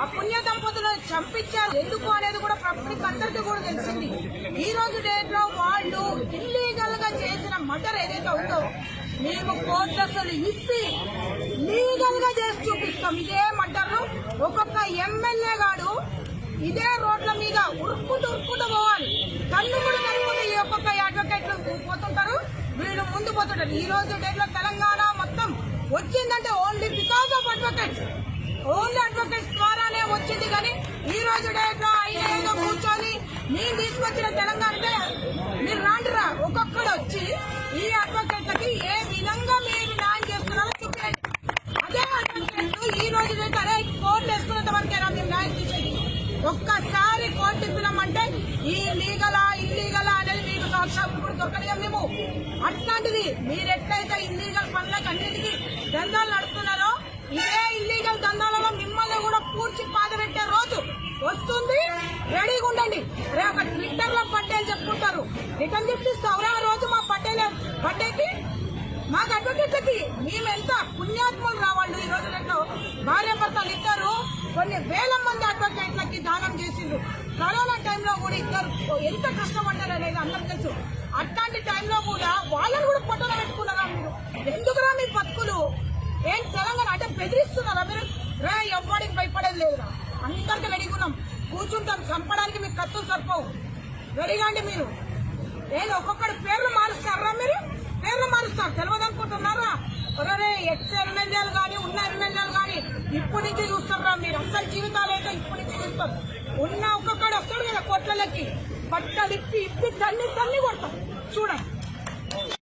ఆ పుణ్య దంపతులను చంపించారు. ఎందుకు అనేది కూడా పబ్లిక్ అందరికీ కూడా తెలిసింది. ఈ రోజు డేట్లో వాళ్ళు ఇల్లీగల్గా చేసిన మటర్ ఏదైతే ఉందో మేము కోర్టు అసలు ఇప్పి లీగల్గా చేసి చూపిస్తాం. ఇదే మటర్లు ఒక్కొక్క ఎమ్మెల్యే గాడు ఇదే రోడ్ల మీద ఉరుక్కుంటూ ఉరుక్కుంటూ పోవాలి. కన్ను కూడా కనుక్కుంటే ఈ ఒక్కొక్క అడ్వకేట్లు పోతుంటారు. వీళ్ళు ముందు పోతుంటారు. ఈ రోజు డేట్లో తెలంగాణ మొత్తం వచ్చిందంటే ఓన్లీ బికాస్ ఆఫ్ అడ్వకేట్స్ ఏదో కూర్చొని నేను తీసుకొచ్చిన తెలంగాణ అంటే మీరు రాండిరా? ఒక్కొక్కడు వచ్చి ఈ అడ్వకేట్లకి ఏ విధంగా మీరు న్యాయం చేస్తున్నారో చూపించండి అదే అడ్వకేట్లు ఈ రోజు డేట్ అరే కోర్టు వేసుకున్నంత వరకేనా మేము న్యాయం చేసేది? ఒక్కసారి కోర్టు ఇప్పినామంటే ఈ లీగలా ఇల్లీగలా అనేది మీకు సాక్ష్యం ఇప్పుడు దొరకనిగా మేము. అట్లాంటిది మీరు ఎట్లయితే ఇల్లీగల్ పనులకు అన్నిటికీ దందాలు నడుపుతున్నారో ఇదే ఇల్లీగల్ దందాలలో మిమ్మల్ని కూడా పూడ్చి పాత పెట్టే రోజు వస్తుంది. రెడీగా ఉండండి. రే ఒక ట్విట్టర్లో పట్టేలు చెప్పుకుంటారు. రిటర్న్ గిఫ్ట్ ఇస్తావురా రోజు మా పట్టేలే పట్టేకి మాకు అడ్వకేట్లకి మేమెంత పుణ్యాత్ములు రావాళ్ళు ఈ రోజులలో భార్య భర్తలు ఇద్దరు కొన్ని వేల మంది అడ్వకేట్లకి దానం చేసిండ్రు. కరోనా టైంలో కూడా ఇద్దరు ఎంత కష్టపడ్డారు అనేది అందరికి తెలుసు. అట్లాంటి టైంలో కూడా వాళ్ళని కూడా పొట్టన పెట్టుకున్నారా మీరు? ఎందుకురా మీ బతుకులు? ఏం తెలంగాణ అంటే బెదిరిస్తున్నారా మీరు? రే ఎవ్వడికి భయపడేది లేదురా. అందరికి రెడీగా ఉన్నాం. కూర్చుంటాం చంపడానికి మీకు కత్తులు సరిపోవు. రెడీగా మీరు. నేను ఒక్కొక్కడి పేర్లు మారుస్తారా మీరు? పేర్లు మారుస్తారు తెలియదు అనుకుంటున్నారా ఒరే ఎక్స్ ఎమ్మెల్యేలు కానీ ఉన్న ఎమ్మెల్యేలు కానీ ఇప్పటి నుంచి చూస్తారా మీరు. అసలు జీవితాలు ఏంటో ఇప్పటి నుంచి చూస్తారు. ఉన్న ఒక్కొక్కడు వస్తాడు కదా కొట్లలకి బట్టలు ఇప్పి ఇప్పి తల్లి తన్ని కొడతాం. చూడండి.